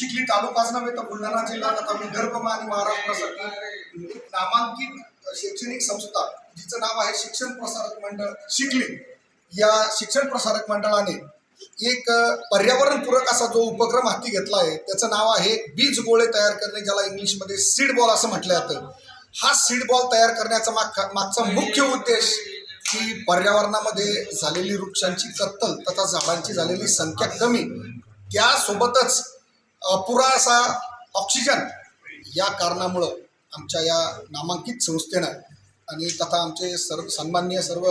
चिखली तालुकाच नव्हे तर बुलढाणा जिल्हा तथा विदर्भ आणि महाराष्ट्रासाठी नामांकित शैक्षणिक संस्था जिचं नाव आहे शिक्षण प्रसारक मंडळ शिकली. या शिक्षण प्रसारक मंडळाने एक पर्यावरणपूरक असा जो उपक्रम हाती घेतला आहे त्याचं नाव आहे बीज गोळे तयार करणे ज्याला इंग्लिशमध्ये सीड बॉल असं म्हटलं जातं. हा सीड बॉल तयार करण्याचा माग मागचा मुख्य उद्देश की पर्यावरणामध्ये झालेली वृक्षांची कत्तल तथा झाडांची झालेली संख्या कमी. त्यासोबतच अपुरा असा ऑक्सिजन या कारणामुळं आमच्या या नामांकित संस्थेनं आणि तथा आमचे सर्व सन्माननीय सर्व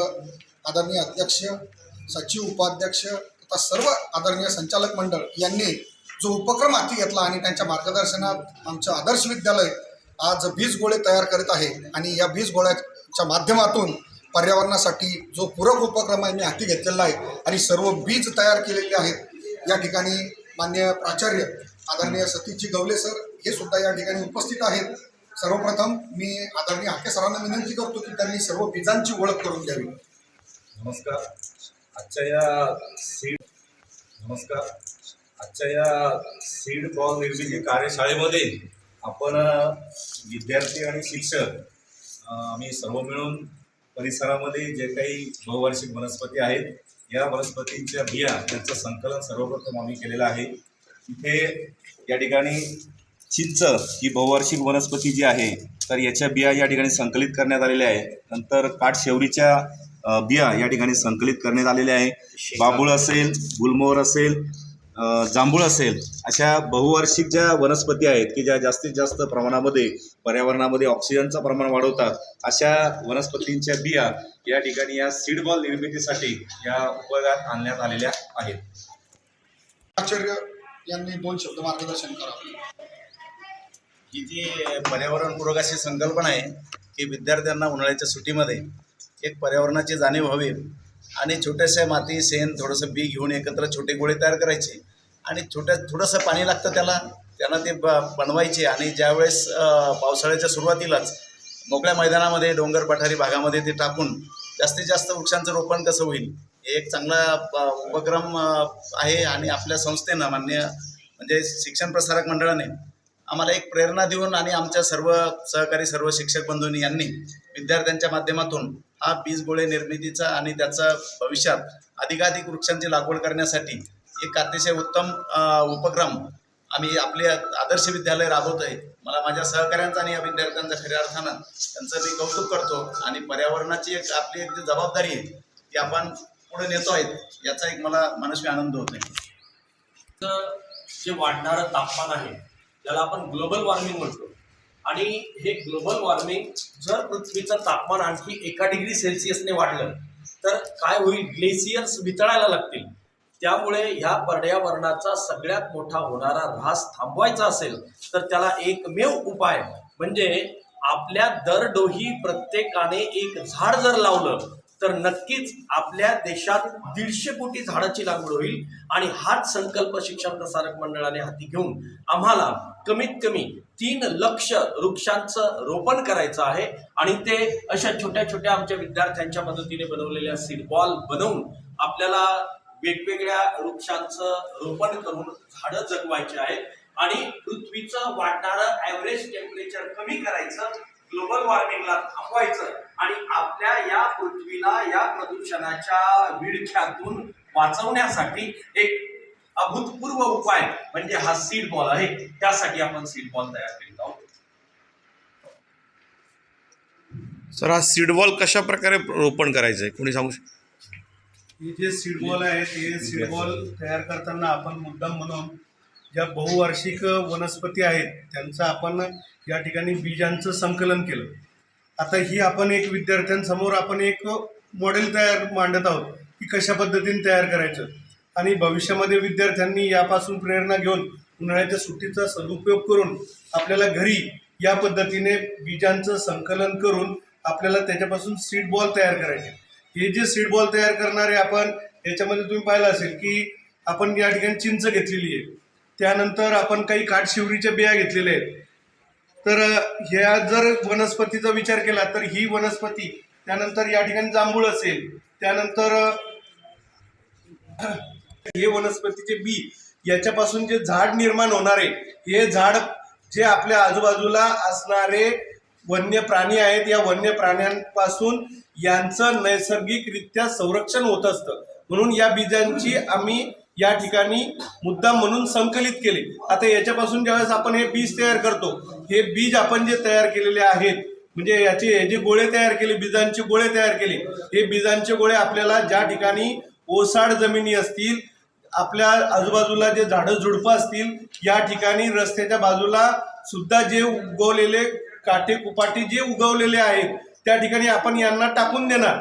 आदरणीय अध्यक्ष सचिव उपाध्यक्ष तथा सर्व आदरणीय संचालक मंडळ यांनी जो उपक्रम हाती घेतला आणि त्यांच्या मार्गदर्शनात आमचं आदर्श विद्यालय आज बीज गोळे तयार करीत आहे आणि या बीज गोळ्याच्या माध्यमातून पर्यावरणासाठी जो पूरक उपक्रम आहे मी हाती घेतलेला आहे आणि सर्व बीज तयार केलेले आहेत. या ठिकाणी मान्य प्राचार्य आदरणीय सतीशजी गवले सर हे सुद्धा या ठिकाणी उपस्थित आहेत. सर्वप्रथम मी आदरणीय हाके सरांना विनंती करतो की त्यांनी सर्व बीजांची ओळख करून द्यावी. नमस्कार. आजच्या या सीड नमस्कार. आजच्या या सीड बॉल निर्मिती कार्यशाळेमध्ये आपण विद्यार्थी आणि शिक्षक आम्ही सर्व मिळून परिसरामध्ये जे काही बहुवार्षिक वनस्पती आहेत या वनस्पतींच्या बिया यांचं संकलन सर्वप्रथम आम्ही केलेलं आहे. इथे या ठिकाणी चिंच ही बहुवार्षिक वनस्पती जी आहे तर याच्या बिया या ठिकाणी संकलित करण्यात आलेल्या आहे नंतर काठशेवरीच्या बिया या ठिकाणी संकलित करण्यात आलेल्या आहे बाबूळ असेल गुलमोहर असेल जांभूळ असेल अशा बहुवार्षिक ज्या वनस्पती आहेत की ज्या जास्तीत जास्त प्रमाणामध्ये पर्यावरणामध्ये ऑक्सिजनचं प्रमाण वाढवतात अशा वनस्पतींच्या बिया या ठिकाणी या सीडबॉल निर्मितीसाठी या उपयोगात आणण्यात आलेल्या आहेत. यांनी दोन शब्द मार्गदर्शन करावे. ही जी पर्यावरणपूरक अशी संकल्पना आहे की विद्यार्थ्यांना उन्हाळ्याच्या सुट्टीमध्ये एक पर्यावरणाची जाणीव व्हावी आणि छोट्याशा माती शेण थोडंसं बी घेऊन एकत्र छोटे गोळे तयार करायचे आणि छोट्या थोडंसं पाणी लागतं त्याला त्यांना ते ब बनवायचे आणि ज्यावेळेस पावसाळ्याच्या सुरुवातीलाच मोकळ्या मैदानामध्ये डोंगर पठारी भागामध्ये ते टाकून जास्तीत जास्त वृक्षांचं रोपण कसं होईल एक चांगला उपक्रम आहे आणि आपल्या संस्थेनं मान्य म्हणजे शिक्षण प्रसारक मंडळाने आम्हाला एक प्रेरणा देऊन आणि आमच्या सर्व सहकारी सर्व शिक्षक बंधूंनी यांनी विद्यार्थ्यांच्या माध्यमातून हा बीज गोळे निर्मितीचा आणि त्याचा भविष्यात अधिकाधिक वृक्षांची लागवड करण्यासाठी एक अतिशय उत्तम उपक्रम आम्ही आपले आदर्श विद्यालय राबवत आहे मला माझ्या सहकाऱ्यांचा आणि या विद्यार्थ्यांचा खऱ्या अर्थानं त्यांचं मी कौतुक करतो आणि पर्यावरणाची एक आपली एक जी जबाबदारी आहे ती आपण पुढे नेतो आहेत याचा एक मला मनस्वी आनंद होत आहे जे वाढणारं तापमान आहे त्याला आपण ग्लोबल वॉर्मिंग म्हणतो आणि हे ग्लोबल वॉर्मिंग जर पृथ्वीचं तापमान आणखी एका डिग्री सेल्सिअसने वाढलं तर काय होईल? ग्लेसियर्स वितळायला लागतील. त्यामुळे ह्या पर्यावरणाचा सगळ्यात मोठा होणारा ऱ्हास थांबवायचा असेल तर त्याला एकमेव उपाय म्हणजे आपल्या दरडोही प्रत्येकाने एक झाड जर लावलं तर नक्कीच आपल्या देशात दीडशे कोटी झाडाची लागवड होईल. आणि हाच संकल्प शिक्षण प्रसारक मंडळाने हाती घेऊन आम्हाला कमीत कमी तीन लक्ष वृक्षांचं रोपण करायचं आहे. आणि ते अशा छोट्या छोट्या आमच्या विद्यार्थ्यांच्या मदतीने बनवलेल्या सीड बॉल बनवून आपल्याला वेगवेगळ्या वृक्षांचं रोपण करून झाडं जगवायची आहेत. आणि पृथ्वीचं वाढणारं ॲव्हरेज टेम्परेचर कमी करायचं ग्लोबल वॉर्मिंगला थांबवायचं आणि आपल्या या पृथ्वीला या प्रदूषणाच्या विळख्यातून वाचवण्यासाठी एक अभूतपूर्व उपाय म्हणजे हा सीड बॉल आहे. त्यासाठी आपण सीड बॉल तयार करीत आहोत सर हा सीडबॉल कशा प्रकारे रोपण करायचं आहे? कोणी सांगू शकतो हे जे सीडबॉल आहेत हे सीडबॉल तयार करताना आपण मुद्दाम म्हणून ज्या बहुवार्षिक वनस्पती आहेत त्यांचं आपण या ठिकाणी बीजांचं संकलन केलं. आता ही आपण एक विद्यार्थ्यांसमोर आपण एक मॉडेल तयार मांडत आहोत की कशा पद्धतीने तयार करायचं. आणि भविष्यामध्ये विद्यार्थ्यांनी यापासून प्रेरणा घेऊन उन्हाळ्याच्या सुट्टीचा सदुपयोग करून आपल्याला घरी या पद्धतीने बीजांचं संकलन करून आपल्याला त्याच्यापासून सीड बॉल तयार करायचे. हे जे सीड बॉल तयार करणारे आपण याच्यामध्ये तुम्ही पाहिलं असेल की आपण या ठिकाणी चिंच घेतलेली आहे. त्यानंतर आपण काही काठशिवरीच्या बिया घेतलेल्या आहेत. तर ह्या जर वनस्पतीचा विचार केला तर ही वनस्पती त्यानंतर या ठिकाणी जांभूळ असेल त्यानंतर हे वनस्पतीचे बी याच्यापासून जे झाड निर्माण होणार आहे हे झाड जे आपल्या आजूबाजूला असणारे वन्य प्राणी आहेत या वन्य प्राण्यांपासून यांचं नैसर्गिकरित्या संरक्षण होत असतं. म्हणून या बीजांची आम्ही या ठिकाणी मुद्दाम म्हणून संकलित केले. आता याच्यापासून ज्यावेळेस आपण हे बीज तयार करतो हे बीज आपण जे तयार केलेले आहेत म्हणजे याचे हे जे गोळे तयार केले बीजांचे गोळे तयार केले हे बीजांचे गोळे आपल्याला ज्या ठिकाणी ओसाड जमिनी असतील आपल्या आजूबाजूला जे झाडं झुडपं असतील या ठिकाणी रस्त्याच्या बाजूला सुद्धा जे उगवलेले काटे कुपाटी जे उगवलेले आहेत त्या ठिकाणी आपण यांना टाकून देणार.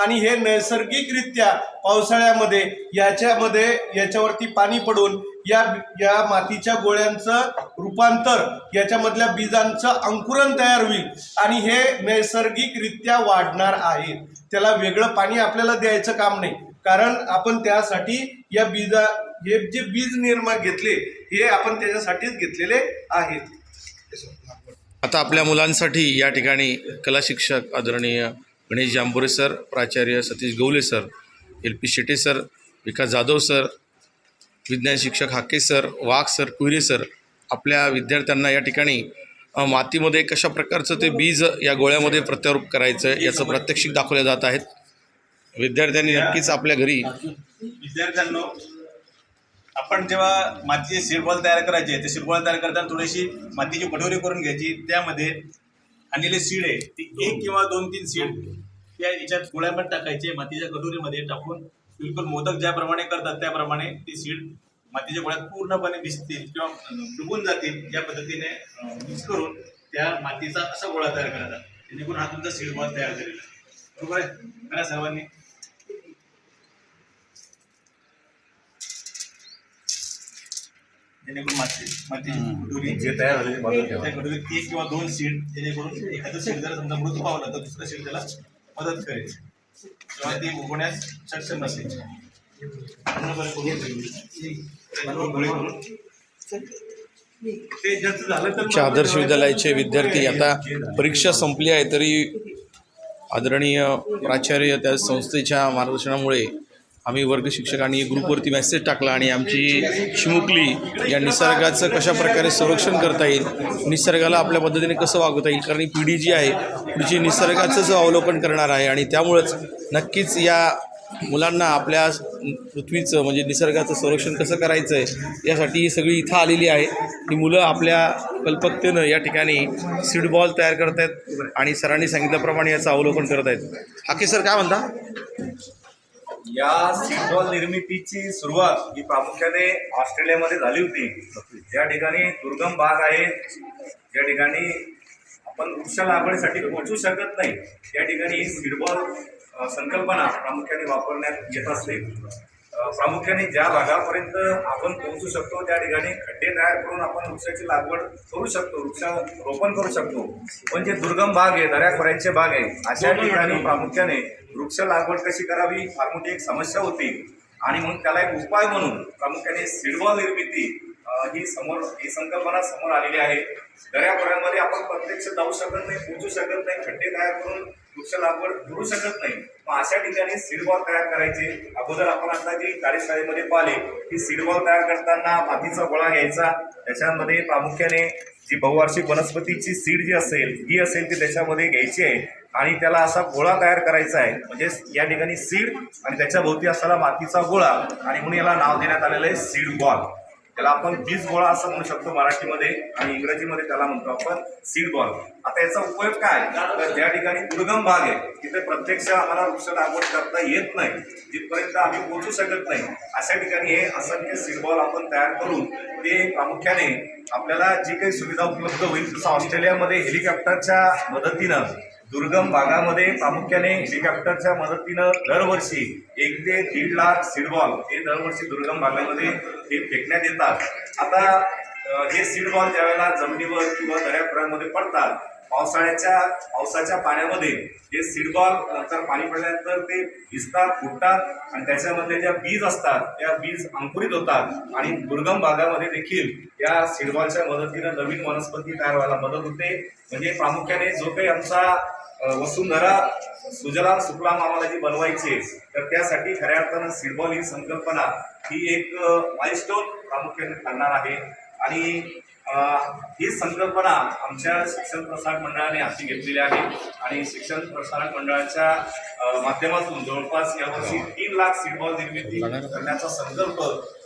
आणि हे नैसर्गिकरित्या पावसाळ्यामध्ये याच्यामध्ये याच्यावरती पाणी पडून या या मातीच्या गोळ्यांचं रूपांतर याच्यामधल्या बीजांचं अंकुरण तयार होईल आणि हे नैसर्गिकरित्या वाढणार आहे. त्याला वेगळं पाणी आपल्याला द्यायचं काम नाही. कारण आपण त्यासाठी या बीजा हे जे बीज निर्माण घेतले हे आपण त्याच्यासाठीच घेतलेले आहेत. आता आपल्या मुलांसाठी या ठिकाणी कला शिक्षक आदरणीय गणेश जांबोरे सर प्राचार्य Satish Gawale sir L P Shete sir Vikas Jadhav sir विज्ञान शिक्षक Hake sir Wagh sir Kuhire sir आपल्या विद्यार्थ्यांना या ठिकाणी मातीमध्ये कशा प्रकारचं ते बीज या गोळ्यामध्ये प्रत्यारोप करायचं याचं प्रात्यक्षिक दाखवल्या जात आहेत. विद्यार्थ्यांनी नक्कीच आपल्या घरी विद्यार्थ्यांना आपण जेव्हा मातीचे शिरबॉल तयार करायचे ते शिरबॉल तयार करताना थोडीशी मातीची कटोरी करून घ्यायची त्यामध्ये आणलेले सीड आहे. ती एक किंवा दोन तीन सीड. त्या याच्यात गोळ्यामध्ये टाकायचे मातीच्या कटोरीमध्ये टाकून बिलकुल मोदक ज्याप्रमाणे करतात त्याप्रमाणे ती सीड मातीच्या गोळ्यात पूर्णपणे भिजतील किंवा डुबून जातील या पद्धतीने मिक्स करून त्या मातीचा असा गोळा तयार करायचा जेणेकरून हा तुमचा सीड बॉल तयार झालेला. बरोबर आहे? करा सर्वांनी. जेणेकरून माती मातीची कटोरी जे तयार झाले ते बाजूला ठेवा. त्या कटोरीत एक किंवा दोन सीड जेणेकरून एखादं सीड जर समजा मृत पावलं तर दुसरं सीड त्याला मदत करेल किंवा ती उगवण्यास सक्षम नसेल पूर्णपणे करून ठेवली. गोळी करून ते जास्त झालं तर आमच्या आदर्श विद्यालयाचे विद्यार्थी आता परीक्षा संपली आहे तरी आदरणीय प्राचार्य त्या संस्थेच्या मार्गदर्शनामुळे आम्ही वर्ग शिक्षकांनी ग्रुपवरती मेसेज टाकला आणि आमची चिमुकली या निसर्गाचं कशा प्रकारे संरक्षण करता येईल निसर्गाला आपल्या पद्धतीने कसं वागवता येईल कारण ही पिढी जी आहे पुढची निसर्गाचंच अवलोकन करणार आहे आणि त्यामुळंच नक्कीच या मुलांना आपल्या पृथ्वीचं म्हणजे निसर्गाचं संरक्षण कसं करायचं आहे यासाठी ही सगळी इथं आलेली आहे. ही मुलं आपल्या कल्पकतेनं या ठिकाणी सीड बॉल तयार करत आहेत आणि सरांनी सांगितल्याप्रमाणे याचं अवलोकन करत आहेत हाके सर काय म्हणता? या सीडबॉल निर्मितीची सुरुवात ही प्रामुख्याने ऑस्ट्रेलियामध्ये झाली होती. ज्या ठिकाणी दुर्गम भाग आहे. ज्या ठिकाणी आपण वृक्ष लागवडीसाठी पोहोचू शकत नाही. त्या ठिकाणी ही सिडबॉल संकल्पना प्रामुख्याने वापरण्यात येत असते. प्रामुख्याने ज्या भागापर्यंत आपण पोहोचू शकतो त्या ठिकाणी खड्डे तयार करून आपण वृक्षाची लागवड करू शकतो वृक्ष रोपण करू शकतो. पण जे दुर्गम भाग आहे दऱ्याखोऱ्यांचे भाग आहे अशा ठिकाणी प्रामुख्याने वृक्ष लागवड कशी करावी फार मोठी एक समस्या होती. आणि म्हणून त्याला एक उपाय म्हणून प्रामुख्याने सीडबॉल निर्मिती ही समोर ही संकल्पना समोर आलेली आहे. दऱ्याखोऱ्यांमध्ये आपण प्रत्यक्ष जाऊ शकत नाही पोहोचू शकत नाही खड्डे तयार करून वृक्ष लागवड करू शकत नाही. मग अशा ठिकाणी सीड बॉल तयार करायचे. अगोदर आपण आता जी कार्यशाळेमध्ये पाहिले की सीड बॉल तयार करताना मातीचा गोळा घ्यायचा. त्याच्यामध्ये प्रामुख्याने जी बहुवार्षिक वनस्पतीची सीड जी असेल ही असेल ती त्याच्यामध्ये घ्यायची आहे. आणि त्याला असा गोळा तयार करायचा आहे. म्हणजे या ठिकाणी सीड आणि त्याच्या भोवती असणारा मातीचा गोळा आणि म्हणून याला नाव देण्यात आलेलं आहे सीड बॉल त्याला आपण बीज गोळा असं म्हणू शकतो मराठीमध्ये आणि इंग्रजीमध्ये त्याला म्हणतो आपण सीड बॉल. आता याचा उपयोग काय? तर ज्या ठिकाणी दुर्गम भाग आहे तिथे प्रत्यक्ष आम्हाला वृक्ष लागवड करता येत नाही. जिथपर्यंत आम्ही पोहोचू शकत नाही अशा ठिकाणी हे असंख्य सीड बॉल आपण तयार करून ते प्रामुख्याने आपल्याला जी काही सुविधा उपलब्ध होईल जसं ऑस्ट्रेलियामध्ये हेलिकॉप्टरच्या मदतीनं दुर्गम भागामध्ये प्रामुख्याने हेलिकॉप्टरच्या मदतीनं दरवर्षी एक ते दीड लाख सीडबॉल हे दरवर्षी दुर्गम भागामध्ये हे फेकण्यात येतात. आता हे सीडबॉल ज्यावेळेला जमिनीवर किंवा दऱ्याखोऱ्यांमध्ये पडतात पावसाळ्याच्या पावसाच्या पाण्यामध्ये हे सीडबॉल नंतर पाणी पडल्यानंतर ते भिजतात फुटतात आणि त्याच्यामध्ये ज्या बीज असतात त्या बीज अंकुरित होतात आणि दुर्गम भागामध्ये देखील या सीडबॉलच्या मदतीनं नवीन वनस्पती तयार व्हायला मदत होते. म्हणजे प्रामुख्याने जो काही आमचा वसुंधरा सुजलाम सुफलाम आम्हाला जी बनवायची आहे तर त्यासाठी खऱ्या अर्थानं सिडबॉल ही संकल्पना ही एक माइलस्टोन प्रामुख्याने ठरणार आहे. आणि ही संकल्पना आमच्या शिक्षण प्रसारक मंडळाने हाती घेतलेली आहे. आणि शिक्षण प्रसारक मंडळाच्या माध्यमातून जवळपास यावर्षी तीन लाख सीडबॉल निर्मिती करण्याचा संकल्प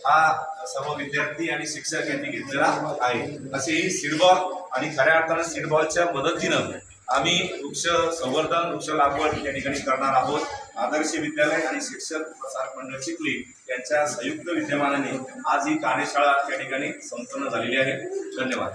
हा सर्व विद्यार्थी आणि शिक्षक यांनी घेतलेला आहे. असे ही सीडबॉल आणि खऱ्या अर्थानं सीडबॉलच्या मदतीनं आम्ही वृक्ष संवर्धन वृक्ष लागवड या ठिकाणी करणार आहोत. आदर्श विद्यालय आणि शिक्षक प्रसार मंडळ चिखली यांच्या संयुक्त विद्यमानाने आज ही कार्यशाळा या ठिकाणी संपन्न झालेली आहे. धन्यवाद.